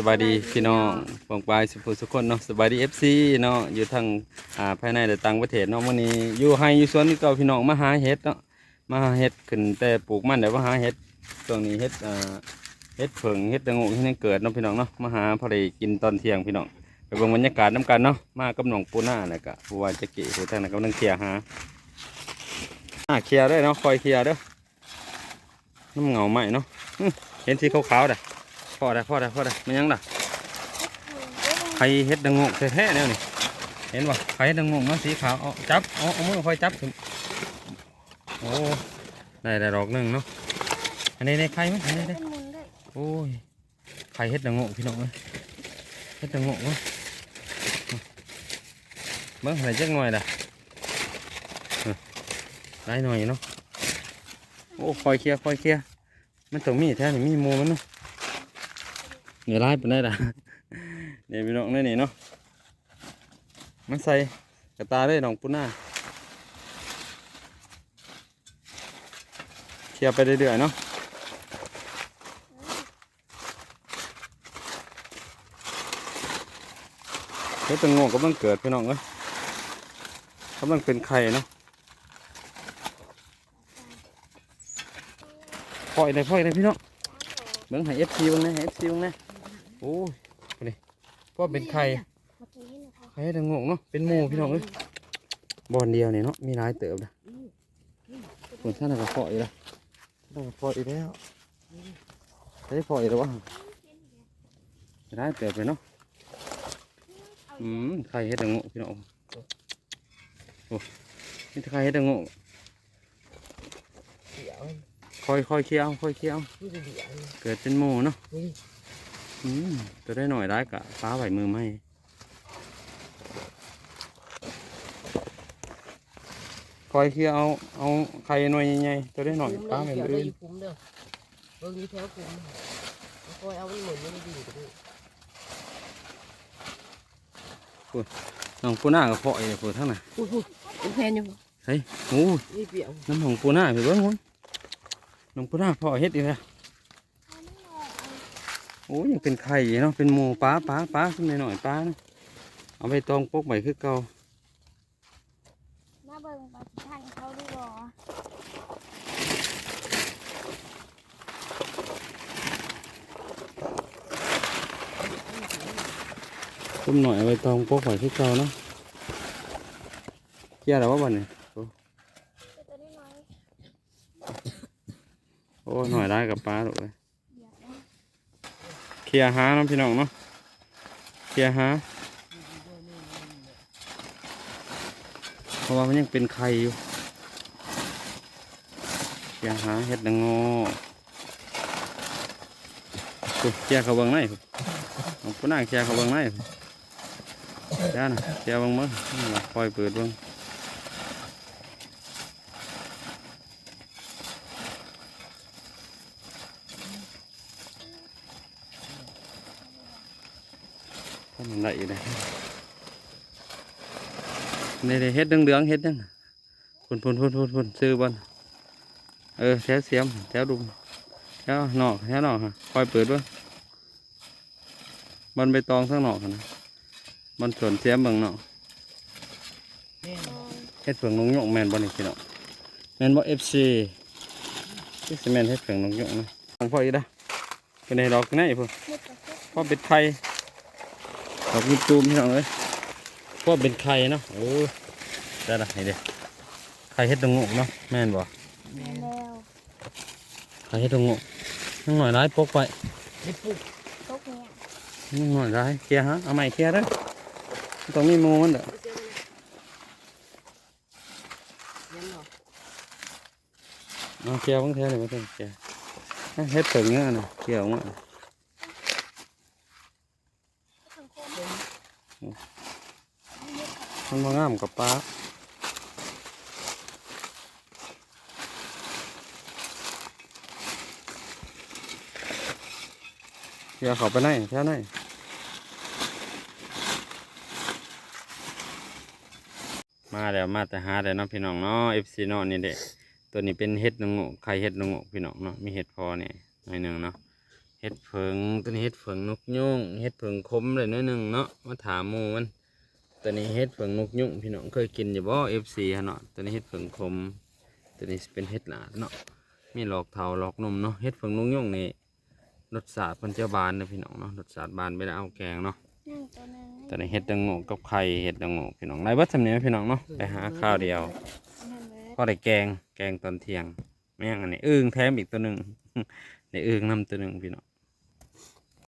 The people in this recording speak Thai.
สบายดีพี่น้องปองปลายสุภสุคนเนาะสบายดีเอฟซีเนาะอยู่ทางอ่าภายในและต่างประเทศเนาะมื้อนี้อยู่ให้อยู่สวนนี่เก่าพี่น้องมาหาเห็ดเนาะมาหาเห็ดขึ้นแต่ปลูกมันแต่ว่าหาเห็ดช่วงนี้เห็ดอ่าเห็ดเผิงเห็ดตะงูที่นี่เกิดเนาะพี่น้องเนาะมาหาพอดีกินตอนเที่ยงพี่น้องไปเบิ่งบรรยากาศน้ำกันเนาะมากับน้องปูน่าแล้วก็ผู้ว่าจะเกะผู้ทางนั้นกำลังเคลียร์หาอ่าเคลียร์ได้เนาะคอยเคลียร์เด้อน้ำเงาไหม่เนาะเห็นสีขาวๆเด้อ พอได้พอได้พอได้มันยังล่ะไข่เฮ็ดดังงกแท้ๆเนี่ยนี่เห็นป่ะไข่เฮ็ดดังงกมันสีขาวเอาจับเอาเอามือคอยจับถึงโอ้ได้ได้ดอกหนึ่งเนาะอันนี้ในไข่ไหมอันนี้ได้โอ้ยไข่เฮ็ดดังงกพี่น้องเอ้ยเฮ็ดดังงกเว้ยเบิ้งอะไรจักหน่อยด่ะได้หน่อยเนาะโอ้คอยเคลียร์คอยเคลียร์มันต้องมีแท้นี่มีมูมันเนาะ เนื่อยร้ายปานได้ด่ะเนี่ยพี่น้องนี่นี่เนาะมันใส่กระตาได้น้องปุ้น่าเคลียร์ไปเรื่อยๆเนาะเฮ้ยเป็นงกกำลังเกิดพี่น้องเอ้ยกำลังเป็นไข่เนาะปล่อยเลยปล่อยเลยพี่น้องเบิ่งให้เอฟซีบ้างนะเอฟซีบ้างนะ โอ้ยไปเลยเพราะเป็นไข่ไข่ดังงงเนาะเป็นหมูพี่น้องเอ้ยบอลเดียวนี่เนาะมีหลายเติบนะฝนท่านน่ะก็พออีกแล้วท่านก็พออีกแล้วได้พออีกแล้ววะหลายเติบเลยเนาะอืมไข่เฮ็ดดังงงพี่น้องโอ้นี่ถ้าไข่เฮ็ดดังงงเดี๋ยวค่อยค่อยๆเคี่ยวค่อยเคี่ยวนี่จะเดี๋ยวเกิดเป็นหมูเนาะ นี่อืมตัวได้หน่อยได้กะฟ้าไหวมือไหมคอยเคี่ยวเอาเอาไข่หน่อยใหญ่ๆตัวได้หน่อยฟ้าไหวเดี๋ยวมือได้อื่นอยู่คุ้มเด้อเบิ่งนี้แถวคุ้มคอยเอามันหมุนไม่ได้ดีก็ได้น้องปูน่ากับพ่อเอ๋ปูทั้งน่ะพูดพูดเป็นแพนอยู่เฮ้ยโอ้นี่เปรี้ยวน้ำของปูน่าไปเบิ้งคนน้องปูน่าพ่อเฮ็ดอีกแล้ว โอ้ยยังเป็นไข่อยู่เนาะเป็นหมูปลาปลาปลาขึ้นหน่อยๆปลานะเอาไปตองปกใหม่คือเก่ามาเบิ่งปฏิทานเขาดูบ่ต้มหน่อยเอาไปตองปกใหม่คือเก่าเนาะเกี่ยแล้วว่าบันนี้ตัวนี้น้อยโอ้หน่อยได้กับปลาลูกเลยเดี๋ยวนะ เคลียหาเนาะพี่น้องเนาะเคลียหาเพราะว่ามันยังเป็นไข่อยู่เคลียหาเห็ดดังงอเคลียเขาเบังไหนปุ๊บเอาปุ่นอ่างเคลียเขาเบังไหนจ้าน่ะเคลียเบังมั้งปล่อยเปิดเบัง มันได้อยู่เลยนี่เลยเฮ็ดเหลืองเฮ็ดยังพุ่นพุ่นพุ่นพุ่นพุ่นซื้อบอลเออแถวเสียมแถวดุมแถวหนอกแถวหนอกฮะคอยเปิดเบ้างบอลใบตองทั้งหนอกนะบอลส่วนเสียมบางหนอกเฮ็ดเผืองนงยกแมนบอลนี่พี่น้องแมนบอเอฟซีที่สิแมนเฮ็ดเผืองนงยกนะของพ่ออีกนะเป็นไงดอกไหนพ่อพ่อเป็นไข่ ดอกมีตูมพี่น้องเอ้ยพ่อเป็นไข่เนาะโอ้ยได้ละนี่เด้ไข่เฮ็ดตรงงกเนาะแม่นบ่แม่แล้วไข่เฮ็ดตรงงกนั่งหน่อยร้ายปกไปนี่ปุ๊บตกเนี่ยนั่งหน่อยร้ายเคลียร์ฮะเอาใหม่เคลียร์เด้อต้องมีหมูมันเด้อเอาเคลียร์บางเทเลยไม่ต้องเคลียร์เอาเฮ็ดถึงเงี้ยนะเคลียร์ออกมา ทั้งโค มันมางามกับปลาเคลียร์เขาไปไหนแถวไหนมาแล้วมาแต่หาแต่เนาะพี่น้องเนาะ FC เนาะนี่เด็ตัวนี้เป็นเห็ดนงโงไข่เห็ดนงโงพี่น้องเนาะมีเห็ดพอเนี่ยหน่อยหนึ่งเนาะ เห็ดเผิงตัวนี้เห็ดเผิงนกยุงเห็ดเผิงคมเลยน้อยหนึงเนาะมาถามหมูมันตัวนี้เห็ดเผิงนกยุงพี่น้องเคยกินอยู่บ่เอฟซีฮะเนาะตัวนี้เห็ดเผิงคม ตัวนี้สิเป็นเห็ดหลาดเนาะมีหลอกเทาหลอกนมเนาะเห็ดเผิงนกยุงนี่รสชาติเพิ่นจะบานเด้อพี่น้องเนาะรสชาติบานไปแล้วเอาแกงเนาะนั่งตัวหนึงตัวนี้เห็ดดังโงกกับไข่เห็ดดังโงกพี่น้องไรเบัดสำเนียงพี่น้องเนาะไปหาข้าวเดียวนั่นเลยก็ได้แกงแกงตอนเที่ยงแม่งอันนี้อึ้งแถมอีกตัวหนึ่งได้อึ้งนำตัวหนึ่งพี่น้อง